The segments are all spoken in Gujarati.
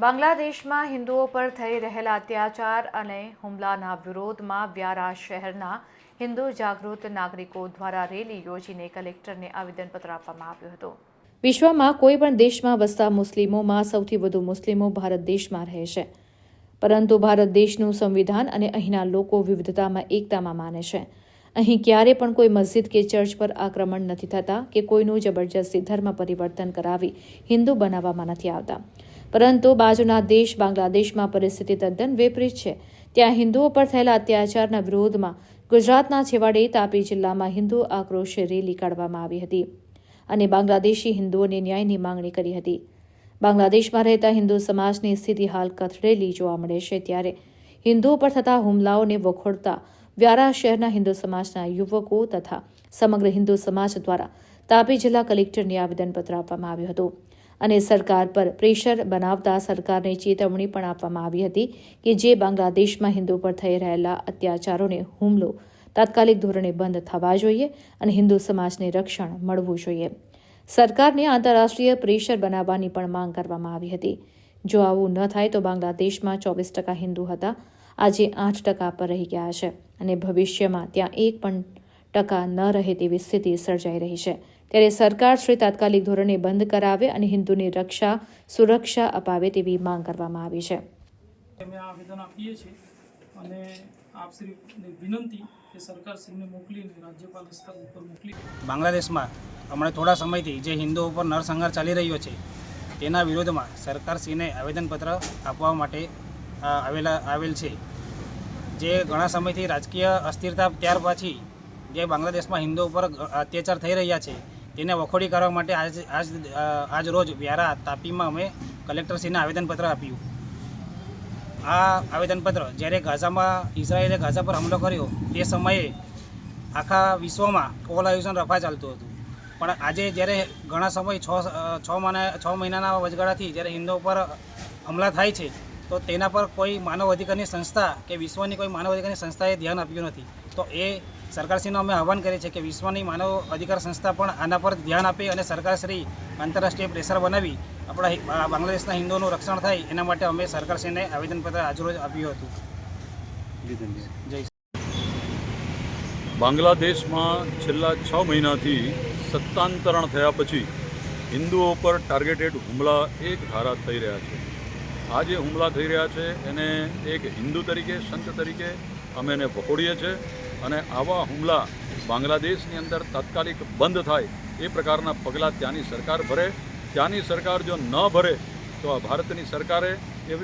બાંગ્લાદેશમાં હિન્દુઓ પર થઈ રહેલા અત્યાચાર અને હુમલાના વિરોધમાં વ્યારા શહેરના હિન્દુ જાગૃત નાગરિકો દ્વારા રેલી યોજીને કલેક્ટરને આવેદનપત્ર આપવામાં આવ્યું હતું. વિશ્વમાં કોઈ પણ દેશમાં વસતા મુસ્લિમોમાં સૌથી વધુ મુસ્લિમો ભારત દેશમાં રહે છે. પરંતુ ભારત દેશનું સંવિધાન અને અહીંના લોકો વિવિધતામાં એકતામાં માને છે. અહીં ક્યારે પણ કોઈ મસ્જિદ કે ચર્ચ પર આક્રમણ નથી થતા કે કોઈનું જબરજસ્તી ધર્મ પરિવર્તન કરાવી હિન્દુ બનાવવામાં નથી આવતા. પરંતુ બાજુના દેશ બાંગ્લાદેશમાં પરિસ્થિતિ તદ્દન વિપરીત છે. ત્યાં હિન્દુઓ પર થયેલા અત્યાચારના વિરોધમાં ગુજરાતના છેવાડે તાપી જિલ્લામાં હિન્દુ આક્રોશ રેલી કાઢવામાં આવી હતી અને બાંગ્લાદેશી હિન્દુઓને ન્યાયની માંગણી કરી હતી. બાંગ્લાદેશમાં રહેતા હિન્દુ સમાજની સ્થિતિ હાલ કથળેલી જોવા મળે છે ત્યારે હિન્દુઓ પર થતા હુમલાઓને વખોડતા વ્યારા શહેરના હિન્દુ સમાજના યુવકો તથા સમગ્ર હિન્દુ સમાજ દ્વારા તાપી જિલ્લા કલેક્ટરને આવેદનપત્ર આપવામાં આવ્યું હતું. અને સરકાર પર પ્રેશર બનાવતા સરકારને ચેતવણી પણ આપવામાં આવી હતી કે જે બાંગ્લાદેશમાં હિન્દુ પર થઈ રહેલા અત્યાચારોને હુમલો તાત્કાલિક ધોરણે બંધ થવા જોઈએ અને હિન્દુ સમાજને રક્ષણ મળવું જોઈએ. સરકારને આંતરરાષ્ટ્રીય પ્રેશર બનાવવાની પણ માંગ કરવામાં આવી હતી. જો આવું ન થાય તો બાંગ્લાદેશમાં ચોવીસ ટકા હિન્દુ હતા આજે આઠ ટકા પર રહી ગયા છે અને ભવિષ્યમાં ત્યાં એક પણ ટકા ન રહે તેવી સ્થિતિ સર્જાઈ રહી છે. ત્યારે સરકાર શ્રી તાત્કાલિક ધોરણે બંધ કરાવે અને હિન્દુની રક્ષા સુરક્ષા અપાવે તેવી માંગ કરવામાં આવી છે. અમે આવેદન આપીએ છીએ અને આપશ્રીને વિનંતી કે સરકારશ્રીને મોકલીને રાજ્યપાલ હસ્તક ઉપર મોકલી. બાંગ્લાદેશમાં હમણાં થોડા સમયથી જે હિન્દુઓ ઉપર નરસંહાર ચાલી રહ્યો છે તેના વિરોધમાં સરકારશ્રીને આવેદનપત્ર આપવા માટે આવેલા, આવેલ છે. જે ઘણા સમયથી રાજકીય અસ્થિરતા ત્યાર પછી જે બાંગ્લાદેશમાં હિન્દુ ઉપર અત્યાચાર થઈ રહ્યા છે, તેને વખોડી કરવા માટે આજ આજ આજ રોજ વ્યારા તાપીમાં અમે કલેક્ટરશ્રીને આવેદનપત્ર આપ્યું. આ આવેદનપત્ર જ્યારે ગાઝામાં, ઇઝરાયેલે ગાઝા પર હુમલો કર્યો, તે સમયે આખા વિશ્વમાં કોલ આયુષન રફા ચાલતું હતું. પણ આજે જ્યારે ઘણા સમય છ છ મહિના છ મહિનાના વચગાળાથી જ્યારે હિન્દુ પર હમલા થાય છે તો તેના પર કોઈ માનવ અધિકારની સંસ્થા કે વિશ્વની કોઈ માનવ અધિકારની સંસ્થાએ ધ્યાન આપ્યું નથી. તો એ સરકારશ્રીનું અમે આહવાન કરીએ છીએ કે વિશ્વની માનવ અધિકાર સંસ્થા પણ આના પર ધ્યાન આપે અને સરકારશ્રી આંતરરાષ્ટ્રીય પ્રેશર બનાવી આપણા બાંગ્લાદેશના હિન્દુઓનું રક્ષણ થાય એના માટે અમે સરકારશ્રીને આવેદનપત્ર આજરોજ આપ્યું હતું. જય બાંગ્લાદેશમાં છેલ્લા છ મહિનાથી સત્તાંતરણ થયા પછી હિન્દુઓ પર ટાર્ગેટેડ હુમલા એક ધારા થઈ રહ્યા છે. આ જે હુમલા થઈ રહ્યા છે. એને એક હિન્દુ તરીકે, સંત તરીકે અમે એને વખોડીએ છીએ અને આવા હુમલા બાંગ્લાદેશની અંદર તાત્કાલિક બંધ થાય એ પ્રકારના પગલાં ત્યાંની સરકાર ભરે. ત્યાંની સરકાર જો ન ભરે, તો આ ભારતની સરકારે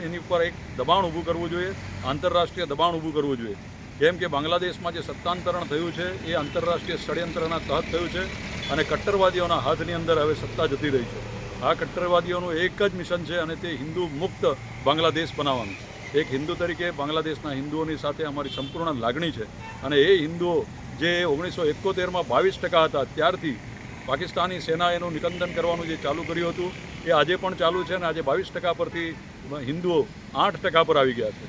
એની ઉપર એક દબાણ ઊભું કરવું જોઈએ, આંતરરાષ્ટ્રીય દબાણ ઊભું કરવું જોઈએ. કેમ કે બાંગ્લાદેશમાં જે સત્તાંતરણ થયું છે, એ આંતરરાષ્ટ્રીય ષડયંત્રના તહત થયું છે અને કટ્ટરવાદીઓના હાથની અંદર હવે સત્તા જતી રહી છે. આ કટ્ટરવાદીઓનું એક જ મિશન છે અને તે હિન્દુ મુક્ત બાંગ્લાદેશ બનાવવાનું. એક હિન્દુ તરીકે બાંગ્લાદેશના હિન્દુઓની સાથે અમારી સંપૂર્ણ લાગણી છે અને એ હિન્દુઓ જે ઓગણીસો એકોતેરમાં બાવીસ ટકા હતા, ત્યારથી પાકિસ્તાની સેના એનું નિકંદન કરવાનું જે ચાલુ કર્યું હતું, એ આજે પણ ચાલુ છે અને આજે બાવીસ ટકા પરથી હિન્દુઓ આઠ ટકા પર આવી ગયા છે.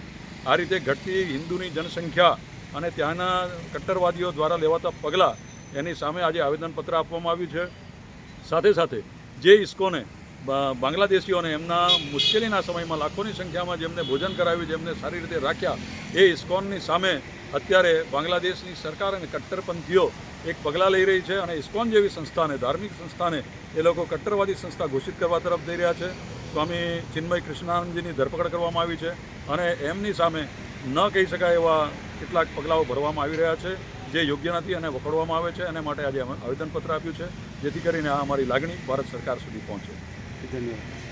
આ રીતે ઘટતી હિન્દુની જનસંખ્યા અને ત્યાંના કટ્ટરવાદીઓ દ્વારા લેવાતા પગલાં એની સામે આજે આવેદનપત્ર આપવામાં આવ્યું છે. સાથે સાથે જે ઇસ્કોને બાંગ્લાદેશીઓને એમના મુશ્કેલીના સમયમાં લાખોની સંખ્યામાં જેમને ભોજન કરાવ્યું, જેમને સારી રીતે રાખ્યા, એ ઇસ્કોનની સામે અત્યારે બાંગ્લાદેશની સરકાર અને કટ્ટરપંથીઓ એક પગલાં લઈ રહી છે અને ઇસ્કોન જેવી સંસ્થાને, ધાર્મિક સંસ્થાને એ લોકો કટ્ટરવાદી સંસ્થા ઘોષિત કરવા તરફ જઈ રહ્યા છે. સ્વામી ચિન્મય કૃષ્ણાનંદજીની ધરપકડ કરવામાં આવી છે અને એમની સામે ન કહી શકાય એવા કેટલાક પગલાઓ ભરવામાં આવી રહ્યા છે, જે યોગ્ય નથી અને વખોડવામાં આવે છે. અને માટે આજે આવેદનપત્ર આપ્યું છે. જેથી કરીને આ અમારી લાગણી ભારત સરકાર સુધી પહોંચે. ધન્યવાદ.